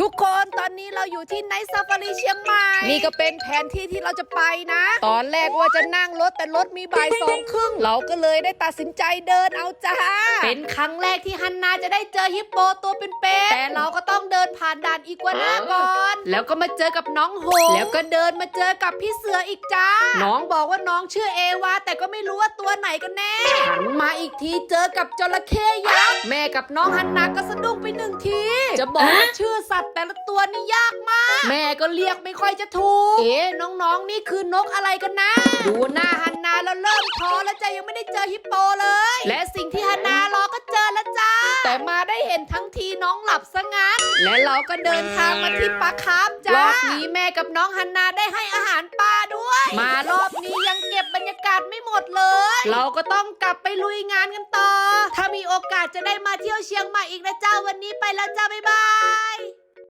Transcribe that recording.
ทุกคนตอนนี้เราอยู่ที่ไนท์ซาฟารีเชียงใหม่ นี่ก็เป็นแผนที่ที่เราจะไปนะ ตอนแรกว่าจะนั่งรถแต่รถมีบ่ายสองครึ่ง เราก็เลยได้ตัดสินใจเดินเอาจ้า เป็นครั้งแรกที่ฮันนาจะได้เจอฮิปโปตัวเป็นๆ แต่เราก็ต้องเดินผ่านด่านอีกัวน่าก่อน แล้วก็มาเจอกับน้องโฮแล้วก็เดินมาเจอกับพี่เสืออีกจ้า น้องบอกว่าน้องชื่อเอวาแต่ก็ไม่รู้ว่าตัวไหนกันแน่ หันมาอีกทีเจอกับจระเข้ยักษ์ แม่กับน้องฮันนาก็สะดุ้งไปหนึ่งที จะบอกว่าชื่อสัตว์แต่ละตัวนี่ยากมาก แม่ก็เรียกไม่ค่อยจะถูก เอ๊ะน้องๆ นี่คือนกอะไรกันนะ ดูหน้าฮันนาแล้วเริ่มท้อแล้วจ้ะยังไม่ได้เจอฮิปโปเลย และสิ่งที่ฮันนารอก็เจอแล้วจ้า แต่มาได้เห็นทั้งทีน้องหลับซะงั้น และเราก็เดินทางมาที่ปลาคาร์ฟจ้ารอบนี้แม่กับน้องฮันนาได้ให้อาหารปลาด้วย มารอบนี้ยังเก็บบรรยากาศไม่หมดเลย เราก็ต้องกลับไปลุยงานกันต่อ ถ้ามีโอกาสจะได้มาเที่ยวเชียงใหม่อีกนะเจ้าวันนี้ไปแล้วจ้าบ๊ายบาย